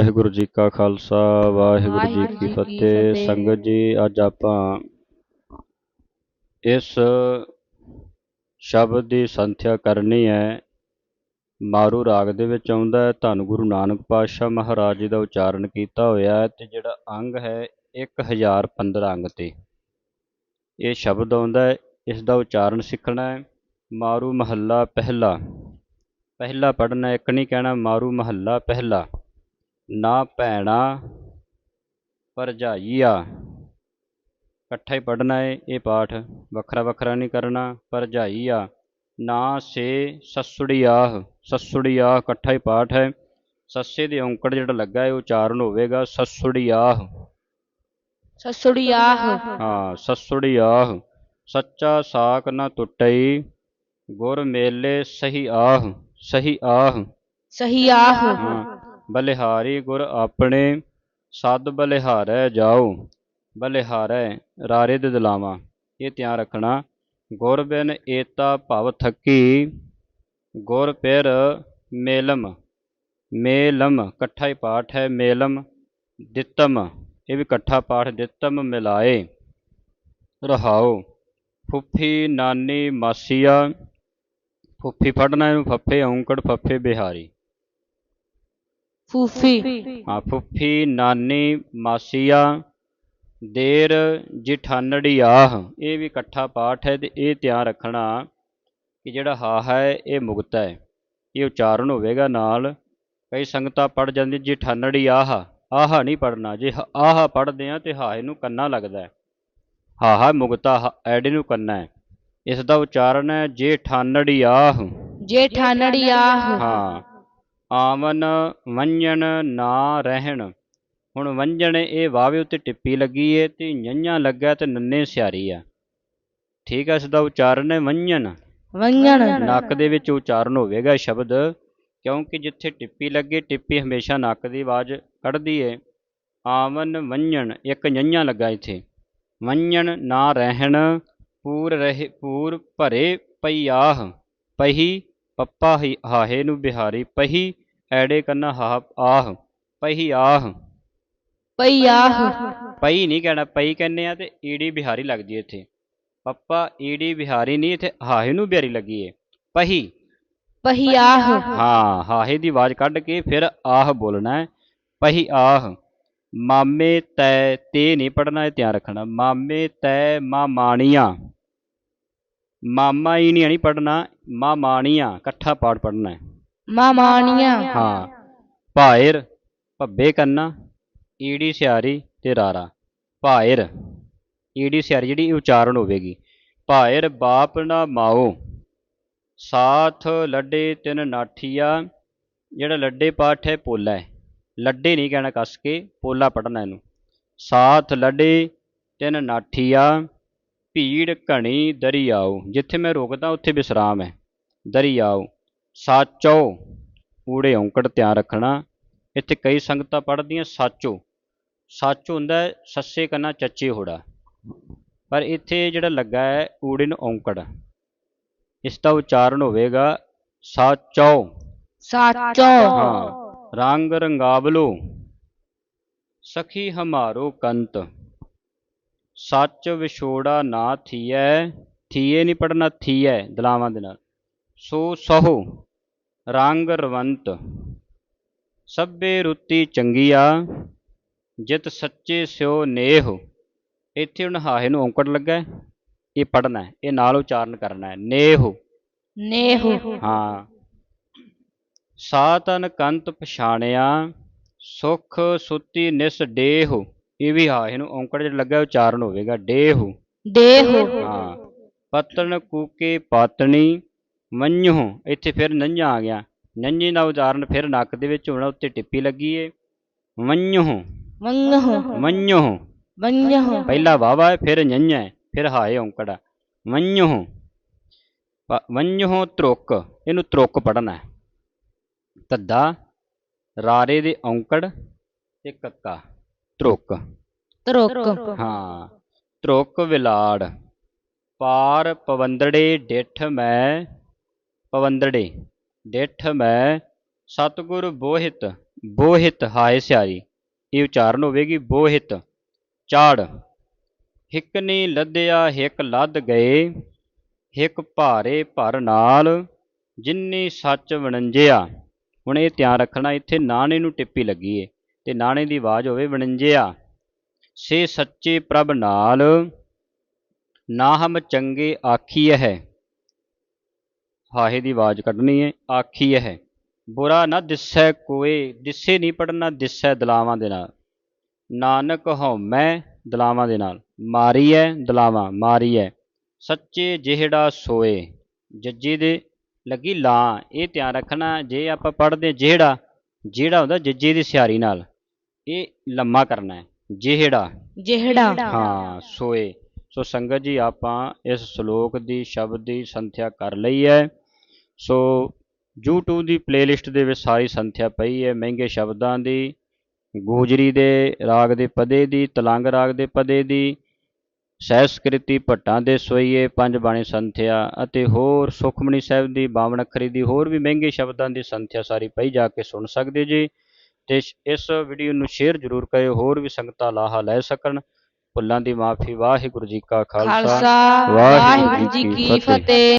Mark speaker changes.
Speaker 1: ਵਾਹਿਗੁਰੂ ਜੀ ਕਾ ਖਾਲਸਾ ਵਾਹਿਗੁਰੂ ਜੀ ਕੀ ਫਤਿਹ। ਸੰਗਤ ਜੀ ਅੱਜ ਆਪਾਂ ਇਸ ਸ਼ਬਦ ਦੀ ਸੰਥਿਆ ਕਰਨੀ ਹੈ। ਮਾਰੂ ਰਾਗ ਦੇ ਵਿੱਚ ਆਉਂਦਾ ਹੈ ਧੰਨ ਗੁਰੂ ਨਾਨਕ ਪਾਤਸ਼ਾਹ ਮਹਾਰਾਜ ਜੀ ਦਾ ਉਚਾਰਨ ਕੀਤਾ ਹੋਇਆ ਹੈ ਤੇ ਜਿਹੜਾ ਅੰਗ ਹੈ 1015 ਅੰਗ ਤੇ। ਇਹ ਸ਼ਬਦ ਆਉਂਦਾ ਹੈ ਇਸ ਦਾ ਉਚਾਰਨ ਸਿੱਖਣਾ ਹੈ ਮਾਰੂ ਮਹੱਲਾ ਪਹਿਲਾ। ਪਹਿਲਾ ਪੜ੍ਹਨਾ ਇੱਕ ਨਹੀਂ ਕਹਿਣਾ ਮਾਰੂ ਮਹੱਲਾ ਪਹਿਲਾ। ਨਾ ਭੈਣਾ ਭਰਜਾਈਆ। ਇਕੱਠਾ ਹੀ ਪੜ੍ਹਨਾ ਹੈ ਇਹ ਪਾਠ। ਵੱਖਰਾ ਵੱਖਰਾ ਨਹੀਂ ਕਰਨਾ। ਭਰਜਾਈਆ ਨਾ ਸੇ ਸਸੁੜੀਆਹ ਸਸੁੜੀਆਹ ਇਕੱਠਾ ਹੀ ਪਾਠ ਹੈ। ਸੱਸੇ ਦੇ ਔਂਕੜ ਜਿਹੜਾ ਲੱਗਾ ਹੈ ਉਚਾਰਨ ਹੋਵੇਗਾ। ਸਸੁੜੀਆਹ
Speaker 2: ਸਸੁੜੀਆਹ
Speaker 1: ਹਾਂ ਸਸੁੜੀਆਹ ਸੱਚਾ ਸਾਕ ਨਾ ਟੁੱਟਈ। ਗੁਰ ਮੇਲੇ ਸਹੀ ਆਹ ਸਹੀ ਆਹ
Speaker 2: ਸਹੀਆਹ
Speaker 1: ਹਾਂ। ਬਲਿਹਾਰੀ ਗੁਰ ਆਪਣੇ, ਸਦ ਬਲਿਹਾਰੈ ਜਾਓ ਬਲਿਹਾਰੈ ਰਾਰੇ ਦੇ ਦਲਾਵਾਂ ਇਹ ਧਿਆਨ ਰੱਖਣਾ, ਗੁਰ ਬਿਨ ਏਤਾ ਭਵ ਥੱਕੀ, ਗੁਰ ਪਿਰ ਮੇਲਮ ਮੇਲਮ ਇਕੱਠਾ ਹੀ ਪਾਠ ਹੈ, ਮੇਲਮ ਦਿੱਤਮ, ਇਹ ਵੀ ਇਕੱਠਾ ਪਾਠ, ਦਿੱਤਮ ਮਿਲਾਏ ਰਹਾਓ ਫੁੱਫੀ ਨਾਨੀ ਮਾਸੀਆ, ਫੁੱਫੀ ਫੜਨਾ ਇਹਨੂੰ ਫੱਫੇ, ਔਂਕੜ ਫੱਫੇ ਬਿਹਾਰੀ।
Speaker 2: ਫੂਫੀ।
Speaker 1: ਹਾਂ ਫੁੱਫੀ ਨਾਨੀ ਮਾਸੀਆ ਦੇਰ ਜਿਠਾਨੜੀਆਹ ਇਹ ਵੀ ਇਕੱਠਾ ਪਾਠ ਹੈ ਤੇ ਇਹ ਧਿਆਨ ਰੱਖਣਾ ਕਿ ਜਿਹੜਾ ਹਾ ਹੈ ਇਹ ਮੁਕਤ ਹੈ। ਇਹ ਉਚਾਰਨ ਹੋਵੇਗਾ ਨਾਲ। ਕਈ ਸੰਗਤਾਂ ਪੜ ਜਾਂਦੀ ਜਿਠਾਨੜੀ ਆਹ ਆਹ ਨਹੀਂ ਪੜਨਾ ਜੇ ਆਹ ਪੜਦੇ ਆ ਤੇ ਹਾਹੇ ਨੂੰ ਕੰਨਾ ਲੱਗਦਾ ਹੈ। ਹਾਹਾ ਮੁਕਤਾ ਹ- ਐੜੇ ਨੂੰ ਕੰਨਾ ਹੈ। ਇਸ ਦਾ ਉਚਾਰਨ ਹੈ ਜੇਠਾਨੜੀ ਆਹ।
Speaker 2: ਜੇਠਾਨੜੀਆਹ
Speaker 1: ਹਾਂ। ਆਵਨ ਵੰਜਣ ਨਾ ਰਹਿਣ। ਹੁਣ ਵੰਜਣ ਇਹ ਵਾਵੇ ਉੱਤੇ ਟਿੱਪੀ ਲੱਗੀ ਏ ਤੇ ញ ਲੱਗਾ ਤੇ ਨੰਨੇ ਸਿਆਰੀ ਆ। ਠੀਕ ਹੈ ਇਸ ਦਾ ਉਚਾਰਨ ਹੈ ਵੰਜਣ
Speaker 2: ਵੰਜਣ
Speaker 1: ਨੱਕ ਦੇ ਵਿੱਚ ਉਚਾਰਨ ਹੋਵੇਗਾ ਸ਼ਬਦ ਕਿਉਂਕਿ ਜਿੱਥੇ ਟਿੱਪੀ ਲੱਗੇ ਟਿੱਪੀ ਹਮੇਸ਼ਾ ਨੱਕ ਦੀ ਆਵਾਜ਼ ਕੱਢਦੀ ਏ। ਆਵਨ ਵੰਜਣ ਇੱਕ ញ ਲੱਗਾ ਇੱਥੇ। ਵੰਜਣ ਨਾ ਰਹਿਣ ਪੂਰ ਰਹੇ ਪੂਰ ਭਰੇ ਪਈਆਹ। ਪਹੀ ਪੱਪਾ ਹੀ ਹਾਹੇ ਨੂੰ ਬਿਹਾਰੀ। ਪਹੀ ਐੜੇ ਕੰਨਾ ਹਾ ਆਹ ਪਹੀ ਆਹ।
Speaker 2: ਪਈਆਹ
Speaker 1: ਪਈ ਨਹੀਂ ਕਹਿਣਾ ਪਈ ਕਹਿੰਦੇ ਆ ਤੇ ਈੜੀ ਬਿਹਾਰੀ ਲੱਗਦੀ ਹੈ ਇੱਥੇ। ਪੱਪਾ ਈੜੀ ਬਿਹਾਰੀ ਨਹੀਂ ਇੱਥੇ ਹਾਹੇ ਨੂੰ ਬਿਹਾਰੀ ਲੱਗੀ ਏ। ਪਹੀ।
Speaker 2: ਪਹੀਆਹ
Speaker 1: ਹਾਂ ਹਾਹੇ ਦੀ ਆਵਾਜ਼ ਕੱਢ ਕੇ ਫਿਰ ਆਹ ਬੋਲਣਾ ਹੈ। ਪਹੀ ਆਹ। ਮਾਮੇ ਤੈ ਤੇ ਨਹੀਂ ਪੜਨਾ ਇਹ ਧਿਆਨ ਰੱਖਣਾ। ਮਾਮੇ ਤੈ ਮਾਮਾਣੀਆਂ। ਮਾਮਾ ਹੀ ਨਹੀਂ ਪੜਨਾ ਮਾਮਾਣੀਆਂ ਇਕੱਠਾ ਪਾਠ ਪੜਨਾ ਹੈ।
Speaker 2: ਮਾਮਾਣੀਆਂ
Speaker 1: ਹਾਂ। ਭਾਇਰ, ਭੱਬੇ ਕੰਨਾ, ਈੜੀ ਸਿਆਰੀ ਤੇ ਰਾਰਾ। ਭਾਇਰ, ਈੜੀ ਸਿਆਰੀ ਜਿਹੜੀ ਉਚਾਰਨ ਹੋਵੇਗੀ। ਭਾਇਰ, ਬਾਪ ਨਾ ਮਾਓ। ਸਾਥ ਲੱਡੇ ਤਿੰਨ ਨਾਠੀਆ। ਜਿਹੜਾ ਲੱਡੇ ਪਾਠ ਹੈ, ਪੋਲਾ ਹੈ। ਲੱਡੇ ਨਹੀਂ ਕਹਿਣਾ ਕੱਸ ਕੇ, ਪੋਲਾ ਪੜਨਾ ਇਹਨੂੰ। ਸਾਥ ਲੱਡੇ ਤਿੰਨ ਨਾਠੀਆ। ਭੀੜ ਘਣੀ ਦਰਿਆਓ। ਜਿੱਥੇ ਮੈਂ ਰੋਕਦਾ, ਉੱਥੇ ਵਿਸਰਾਮ ਹੈ। ਦਰਿਆਓ। ਸਾਚੋ। ਊੜੇ ਔਂਕੜ ਧਿਆਨ ਰੱਖਣਾ। ਇੱਥੇ ਕਈ ਸੰਗਤਾਂ ਪੜ੍ਹਦੀਆਂ ਸਾਚੋ। ਸੱਚ ਹੁੰਦਾ ਸੱਸੇ ਕੰਨਾ ਚੱਚੇ ਹੋੜਾ। ਪਰ ਇੱਥੇ ਜਿਹੜਾ ਲੱਗਾ ਹੈ ਊੜੇ ਨੂੰ ਔਂਕੜ। ਇਸ ਦਾ ਉਚਾਰਨ ਹੋਵੇਗਾ ਸਾਚੋ।
Speaker 2: ਸਾਚੋ।
Speaker 1: ਹਾਂ। ਰੰਗ ਰੰਗਾਵਲੋ। ਸਖੀ ਹਮਾਰੋ ਕੰਤ। ਸੱਚ ਵਿਛੋੜਾ ਨਾ ਥੀਐ। ਥੀਏ ਨਹੀਂ ਪੜਨਾ ਥੀਐ ਦਲਾਵਾਂ ਦੇ ਨਾਲ। ਸੋ ਸਹੋ। ਰੰਗ ਰਵੰਤ ਸਭੇ ਰੁੱਤੀ ਚੰਗੀਆ ਜਿਤ ਸੱਚੇ ਸਿਓ ਨੇਹ। ਇੱਥੇ ਹੁਣ ਹਾਹੇ ਨੂੰ ਔਂਕੜ ਲੱਗਾ ਇਹ ਪੜਨਾ ਹੈ ਇਹ ਨਾਲ ਉਚਾਰਨ ਕਰਨਾ ਹੈ ਨੇਹ।
Speaker 2: ਨੇਹ।
Speaker 1: ਹਾਂ। ਸਾਤਨ ਕੰਤ ਪਛਾਣਿਆ ਸੁਖ ਸੁਤੀ ਨਿਸ ਡੇਹ। ਇਹ ਵੀ ਹਾਂ ਇਹਨੂੰ ਔਂਕੜ ਜਿਹੜਾ ਲੱਗਾ ਉਚਾਰਨ ਹੋਵੇਗਾ ਡੇਹ।
Speaker 2: ਦੇਹ
Speaker 1: ਹਾਂ। ਪਤਨ ਕੂਕੇ ਪਾਤਣੀ ਮੰਨਹੁ ਇੱਥੇ ਫਿਰ ਨੰਝਾ ਆ ਗਿਆ। ਨੰਝੇ ਦਾ ਉਚਾਰਨ ਫਿਰ ਨੱਕ ਦੇ ਵਿੱਚ ਹੋਣਾ ਉੱਤੇ ਟਿੱਪੀ ਲੱਗੀ ਏ। ਮੰਨਹੁ
Speaker 2: ਵੰਗਹੁ
Speaker 1: ਮੰਨਹੁ
Speaker 2: ਵੰਗਹੁ
Speaker 1: ਪਹਿਲਾ ਵਾਵਾ ਹੈ ਫਿਰ ਹੈ ਫਿਰ ਹਾਏ ਔਂਕੜਾ। ਮੰਨਹੁ ਵੰਨਹੁ ਤਰੁਕ। ਇਹਨੂੰ ਤਰੁਕ ਪੜਨਾ ਹੈ। ਤੱਦਾ ਰਾਰੇ ਦੇ ਔਂਕੜ ਤੇ ਕੱਕਾ। ਤਰੁਕ।
Speaker 2: ਤਰੁਕ।
Speaker 1: ਹਾਂ। ਤਰੁਕ ਵਿਲਾੜ। ਪਾਰ ਪਵੰਦੜੇ ਡਿਠ ਮੈਂ ਪਵੰਦੜੇ। ਡਿਠ ਮੈਂ, ਸਤਿਗੁਰ ਬੋਹਿਤ ਬੋਹਿਤ ਹਾਏ ਸਿਆਰੀ। ਇਹ ਉਚਾਰਨ ਹੋਵੇਗੀ, ਬੋਹਿਤ। ਚਾੜ ਹਿੱਕ ਨੇ ਲੱਦਿਆ, ਹਿੱਕ ਲੱਦ ਗਏ। ਹਿੱਕ ਭਾਰੇ ਭਰ ਨਾਲ, ਜਿੰਨੀ ਸੱਚ ਵਣੰਜਿਆ। ਹੁਣ ਇਹ ਧਿਆਨ ਰੱਖਣਾ, ਇੱਥੇ ਨਾਣੇ ਨੂੰ ਟਿੱਪੀ ਲੱਗੀ ਏ, ਤੇ ਨਾਣੇ ਦੀ ਆਵਾਜ਼ ਹੋਵੇ ਵਣੰਜਿਆ। ਸੇ ਸੱਚੇ ਪ੍ਰਭ ਨਾਲ ਨਾ ਹਮ ਚੰਗੇ ਆਖੀਐ ਹੈ। ਹਾਹੇ ਦੀ ਆਵਾਜ਼ ਕੱਢਣੀ ਹੈ ਆਖੀਐ ਹੈ ਬੁਰਾ ਨਾ ਦਿਸੈ ਕੋਏ ਦਿਸੇ ਨਹੀਂ ਪੜਨਾ ਦਿਸੈ ਦਲਾਵਾਂ ਦੇ ਨਾਲ। ਨਾਨਕ ਹਉਮੈ ਦਲਾਵਾਂ ਦੇ ਨਾਲ ਮਾਰੀਐ ਦਲਾਵਾਂ ਮਾਰੀਐ ਸੱਚੇ ਜਿਹੜਾ ਸੋਏ। ਜੱਜੇ ਦੇ ਲੱਗੀ ਲਾਂ ਇਹ ਧਿਆਨ ਰੱਖਣਾ ਜੇ ਆਪਾਂ ਪੜ੍ਹਦੇ ਜਿਹੜਾ ਜਿਹੜਾ ਹੁੰਦਾ ਜੱਜੇ ਦੀ ਸਿਆਰੀ ਨਾਲ ਇਹ ਲੰਮਾ ਕਰਨਾ ਹੈ ਜਿਹੜਾ।
Speaker 2: ਜਿਹੜਾ।
Speaker 1: ਹਾਂ ਸੋਏ। ਸੋ ਸੰਗਤ ਜੀ ਆਪਾਂ ਇਸ ਸ਼ਲੋਕ ਦੀ ਸ਼ਬਦ ਦੀ ਸੰਥਿਆ ਕਰ ਲਈ ਹੈ। ਸੋ YouTube ਦੀ ਪਲੇਲਿਸਟ ਦੇ ਵਿੱਚ ਸਾਰੀ ਸੰਥਿਆ ਪਈ ਹੈ ਮਹਿੰਗੇ ਸ਼ਬਦਾਂ ਦੀ ਗੋਜਰੀ ਦੇ ਰਾਗ ਦੇ ਪਦੇ ਦੀ ਤਲੰਗ ਰਾਗ ਦੇ ਪਦੇ ਦੀ ਸਹਿਸਕ੍ਰਿਤੀ ਭੱਟਾਂ ਦੇ ਸੋਈਏ ਪੰਜ ਬਾਣੀ ਸੰਥਿਆ ਅਤੇ ਹੋਰ ਸੁਖਮਨੀ ਸਾਹਿਬ ਦੀ ਬਾਵਨ ਅੱਖਰੀ ਦੀ ਹੋਰ ਵੀ ਮਹਿੰਗੇ ਸ਼ਬਦਾਂ ਦੀ ਸੰਥਿਆ ਸਾਰੀ ਪਈ ਜਾ ਕੇ ਸੁਣ ਸਕਦੇ ਜੀ। ਤੇ ਇਸ ਵੀਡੀਓ ਨੂੰ ਸ਼ੇਅਰ ਜ਼ਰੂਰ ਕਰਿਓ ਹੋਰ ਵੀ ਸੰਗਤਾਂ ਲਾਹਾ ਲੈ ਸਕਣ। ਭੁੱਲਾਂ ਦੀ ਮਾਫੀ ਵਾਹਿਗੁਰੂ ਜੀ ਕਾ
Speaker 2: ਖਾਲਸਾ ਵਾਹਿਗੁਰੂ ਜੀ ਕੀ ਫਤਿਹ।